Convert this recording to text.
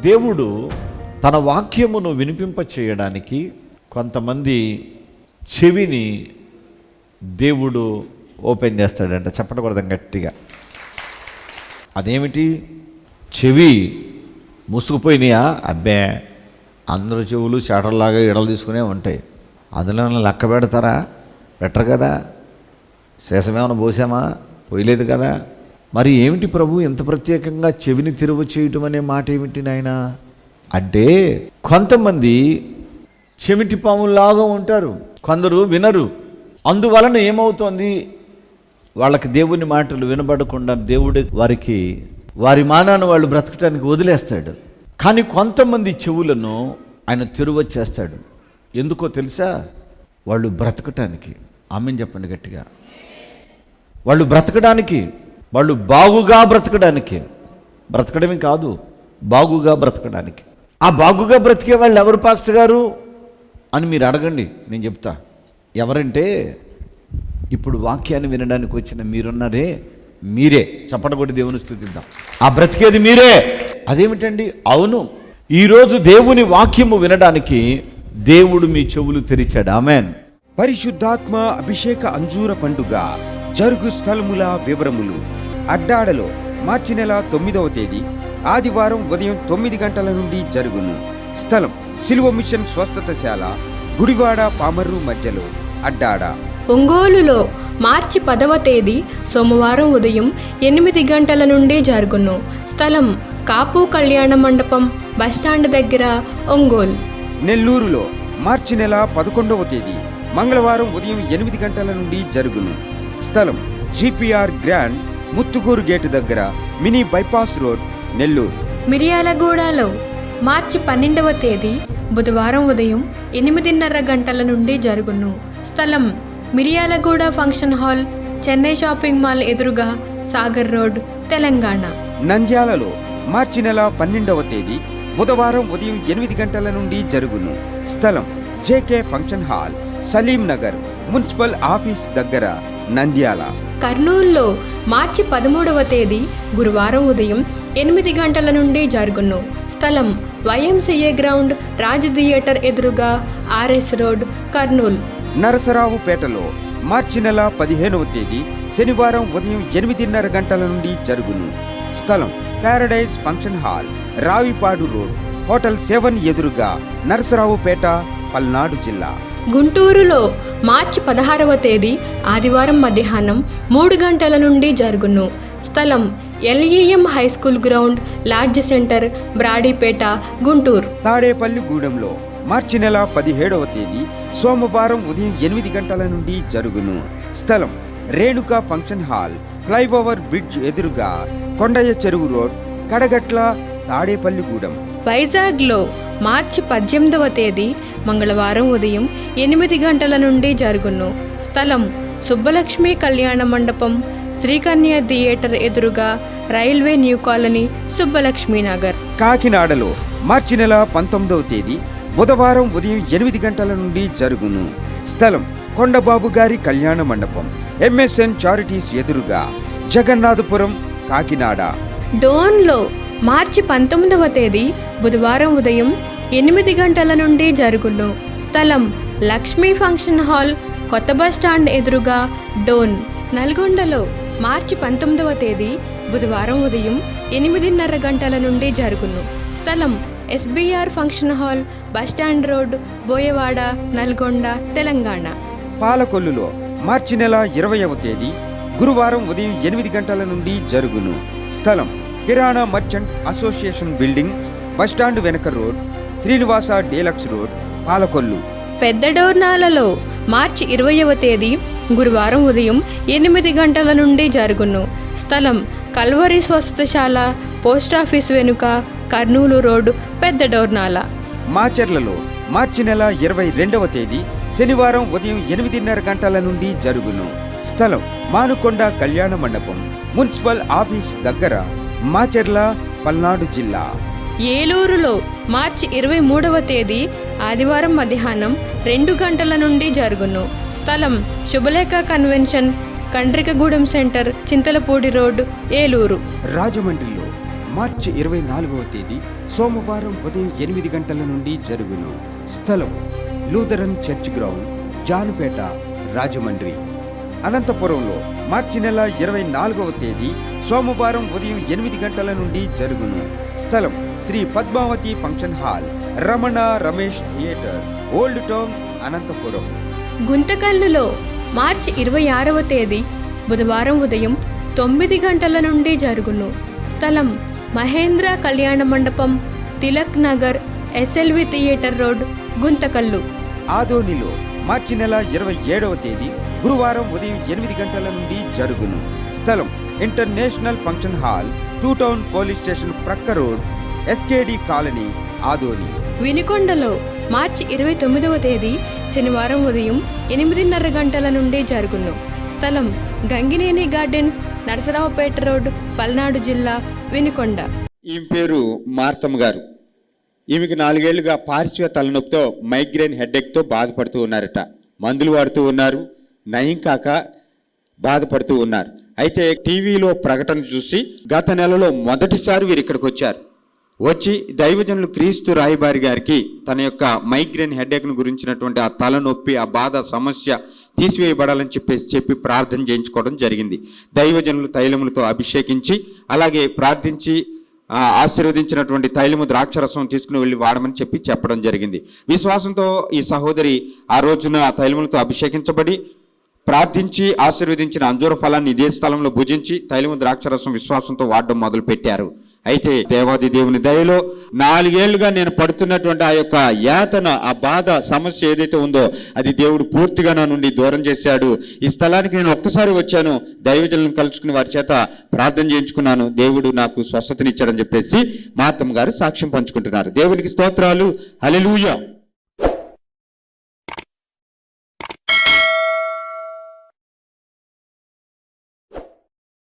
దేవుడు తన వాక్యమును వినిపింప చేయడానికి కొంతమంది చెవిని దేవుడు ఓపెన్ చేస్తాడంట. చెప్పకూడదు గట్టిగా. అదేమిటి? చెవి మూసుకుపోయినాయా అబ్బే అందరు చెవులు చేటల్లాగా ఎడలు తీసుకునే ఉంటాయి. అందులో లెక్క పెడతారా? పెట్టరు కదా. శేషమేమైనా పోసామా? పోయలేదు కదా. మరి ఏమిటి ప్రభు ఎంత ప్రత్యేకంగా చెవిని తెరువ చేయటం అనే మాట ఏమిటి నాయన? అంటే కొంతమంది చెమిటి పాములాగా ఉంటారు. కొందరు వినరు. అందువలన ఏమవుతోంది? వాళ్ళకి దేవుని మాటలు వినబడకుండా దేవుడు వారికి వారి మానాన్ని వాళ్ళు బ్రతకటానికి వదిలేస్తాడు. కానీ కొంతమంది చెవులను ఆయన తెరువ చేస్తాడు. ఎందుకో తెలుసా? వాళ్ళు బ్రతకటానికి. ఆమెను చెప్పండి గట్టిగా. వాళ్ళు బ్రతకడానికి వాళ్ళు బాగుగా బ్రతకడానికి. బ్రతకడమే కాదు. బాగుగా బ్రతకడానికి. ఆ బాగుగా బ్రతికే వాళ్ళు ఎవరు పాస్టర్ గారు? అని మీరు అడగండి నేను చెప్తా. ఎవరంటే ఇప్పుడు వాక్యాన్ని వినడానికి వచ్చిన మీరున్నారే మీరే. చప్పటగొట్టి దేవుని స్థుతిద్దాం. ఆ బ్రతికేది మీరే. అదేమిటండి? అవును. ఈరోజు దేవుని వాక్యము వినడానికి దేవుడు మీ చెవులు తెరిచాడు. ఆమెన్. పరిశుద్ధాత్మ అభిషేక అంజూర పండుగ. జరుగు స్థలముల వివరములు. అడ్డాడలో మార్చి నెల తొమ్మిదవ తేదీ ఆదివారం ఉదయం తొమ్మిది గంటల నుండి జరుగును. స్థలం సిలువ మిషన్ స్వస్థతశాల గుడివాడ పామర్రు మధ్యలో అడ్డాడ. ఒంగోలులో మార్చి పదవ తేదీ సోమవారం ఉదయం ఎనిమిది గంటల నుండి జరుగును. స్థలం కాపు కళ్యాణ మండపం బస్టాండ్ దగ్గర ఒంగోలు. నెల్లూరులో మార్చి నెల పదకొండవ తేదీ మంగళవారం ఉదయం ఎనిమిది గంటల నుండి జరుగును. స్థలం జిపిఆర్ గ్రాండ్ ముత్తుగూరు గేటు దగ్గర మినీ బైపాస్ రోడ్ నెల్లూరు. మిర్యాలగూడలో మార్చి పన్నెండవ తేదీ బుధవారం ఉదయం ఎనిమిదిన్నర గంటల నుండి జరుగును. స్థలం Miryalaguda function hall Chennai shopping mall ఎదురుగా సాగర్ రోడ్ తెలంగాణ. నంద్యాలలో మార్చి నెల పన్నెండవ తేదీ బుధవారం ఉదయం ఎనిమిది గంటల నుండి జరుగును. స్థలం JK function hall Saleem Nagar municipal office దగ్గర నంద్యాల. కర్నూలులో మార్చి పదమూడవ తేదీ గురువారం ఉదయం ఎనిమిది గంటల నుండి జరుగును. స్థలం వైఎంసీఏ గ్రౌండ్ రాజ్ థియేటర్ ఎదురుగా ఆర్ఎస్ రోడ్ కర్నూలు. నరసరావుపేటలో మార్చి నెల పదిహేనవ తేదీ శనివారం ఉదయం ఎనిమిదిన్నర గంటల నుండి జరుగును. స్థలం paradise function hall Ravipadu road hotel seven ఎదురుగా నరసరావుపేట పల్నాడు జిల్లా. గుంటూరులో మార్చి పదహారవ తేదీ ఆదివారం మధ్యాహ్నం మూడు గంటల నుండి జరుగును. స్థలం LEM high school ground lodge centre Brodipet Guntur. Tadepalli గూడెంలో మార్చి నెల పదిహేడవ తేదీ సోమవారం ఉదయం ఎనిమిది గంటల నుండి జరుగును. స్థలం Renuka function hall flyover bridge ఎదురుగా కొండయ్య చెరువు రోడ్ కడగట్ల తాడేపల్లిగూడెం వైజాగ్లో మార్చి పద్దెనిమిదవ తేదీ మంగళవారం ఉదయం ఎనిమిది గంటల నుండి జరుగును. స్థలం సుబ్బలక్ష్మి కళ్యాణ మండపం శ్రీకన్య థియేటర్ ఎదురుగా railway new colony Subbalakshmi Nagar కాకినాడలో మార్చి నెల పంతొమ్మిదవ తేదీ బుధవారం ఉదయం ఎనిమిది గంటల నుండి జరుగును. స్థలం కొండబాబు గారి కళ్యాణ మండపం ఎంఎస్ఎన్ చారిటీస్ ఎదురుగా జగన్నాథపురం కాకినాడ. డోన్లో మార్చి పంతొమ్మిదవ తేదీ బుధవారం ఉదయం ఎనిమిది గంటల నుండి జరుగును. స్థలం లక్ష్మీ ఫంక్షన్ హాల్ కొత్త బస్ స్టాండ్ ఎదురుగా డోన్. నల్గొండలో మార్చి పంతొమ్మిదవ తేదీ బుధవారం ఉదయం ఎనిమిదిన్నర గంటల నుండి జరుగును. స్థలం SBR function hall bus stand road Boyavada Nalgonda Telangana. పాలకొల్లులో మార్చి నెల ఇరవయవ తేదీ గురువారం ఉదయం ఎనిమిది గంటల నుండి జరుగును. స్థలం Kirana merchant association building bus stand వెనక road Srinivasa deluxe road Palakollu. పెద్ద డోర్నాలలో మార్చి ఇరవయవ తేదీ గురువారం ఉదయం ఎనిమిది గంటల నుండి జరుగును. స్థలం కల్వరి స్వస్థశాల పోస్టాఫీస్ వెనుక కర్నూలు రోడ్ పెద్ద డోర్నాల. మాచెర్లలో మార్చి నెల ఇరవై రెండవ తేదీ శనివారం ఉదయం ఎనిమిదిన్నర గంటల నుండి జరుగును. స్థలం మానుకొండ కళ్యాణ మండపం మున్సిపల్ ఆఫీస్ దగ్గర. మాచెర్ల పల్నాడు జిల్లా. ఏలూరులో మార్చి ఇరవై మూడవ తేదీ ఆదివారం మధ్యాహ్నం రెండు గంటల నుండి జరుగును. స్థలం Subhalekha convention Kondrikagudem centre Chintalapudi road Eluru. రాజమండ్రిలో మార్చి ఇరవై నాలుగవ తేదీ సోమవారం ఉదయం ఎనిమిది గంటల నుండి జరుగును. స్థలం Lutheran church ground Janupeta Rajahmundry. అనంతపురంలో మార్చి నెల ఇరవై నాలుగవ తేదీ సోమవారం ఉదయం ఎనిమిది గంటల నుండి జరుగును. స్థలం Sri Padmavathi function hall Ramana Ramesh theatre old town Anantapur. గుంతకల్లులో మార్చి ఇరవై ఆరవ తేదీ బుధవారం ఉదయం తొమ్మిది గంటల నుండి జరుగును. స్థలం Mahendra Kalyana mandapam Tilak Nagar SLV theatre road Guntakal. ఆదోనిలో మార్చి నెల ఇరవై ఏడవ తేదీ గురువారం ఉదయం ఎనిమిది గంటల నుండి జరుగును. స్థలం international function hall two town police station ప్రక్క రోడ్ ఎస్కేడి కాలనీ ఆదోని. వినుకొండలో మార్చి ఇరవై తొమ్మిదవ తేదీ శనివారం ఉదయం ఎనిమిదిన్నర గంటల నుండి జరుగును. స్థలం గంగినేని గార్డెన్స్ నరసరావుపేట రోడ్ పల్నాడు జిల్లా వినుకొండ. ఈమె పేరు మార్తమ్మ గారు. ఈమెకి నాలుగేళ్ళుగా పార్శ్వ తలనొప్పితో మైగ్రేన్ హెడేక్తో బాధపడుతూ ఉన్నారట. మందులు వాడుతూ ఉన్నారు నయం కాక బాధపడుతూ ఉన్నారు. అయితే టీవీలో ప్రకటన చూసి గత నెలలో మొదటిసారి వీరు ఇక్కడికి వచ్చారు. వచ్చి దైవజనులు క్రీస్తు రాయబారి గారికి తన యొక్క మైగ్రేన్ హెడేక్ను గురించినటువంటి ఆ తలనొప్పి ఆ బాధ సమస్య తీసివేయబడాలని చెప్పేసి చెప్పి ప్రార్థన చేయించుకోవడం జరిగింది. దైవజనులు తైలములతో అభిషేకించి అలాగే ప్రార్థించి ఆశీర్వదించినటువంటి తైలము ద్రాక్షరసం తీసుకుని వెళ్ళి వాడమని చెప్పి చెప్పడం జరిగింది. విశ్వాసంతో ఈ సహోదరి ఆ రోజున తైలములతో అభిషేకించబడి ప్రార్థించి ఆశీర్వదించిన అంజూర ఫలాన్ని ఇదే స్థలంలో భుజించి తైలము ద్రాక్షరసం విశ్వాసంతో వాడడం మొదలు పెట్టారు అయితే దేవాది దేవుని దయలో నాలుగేళ్ళుగా నేను పడుతున్నటువంటి ఆ యొక్క యాతన ఆ బాధ సమస్య ఏదైతే ఉందో అది దేవుడు పూర్తిగా నా నుండి దూరం చేశాడు. ఈ స్థలానికి నేను ఒక్కసారి వచ్చాను. దైవజనులను కలుసుకుని వారి చేత ప్రార్థన చేయించుకున్నాను. దేవుడు నాకు స్వస్థతనిచ్చాడని చెప్పేసి మా అత్తమ్మ గారు సాక్ష్యం పంచుకుంటున్నారు. దేవునికి స్తోత్రాలు. హల్లెలూయా.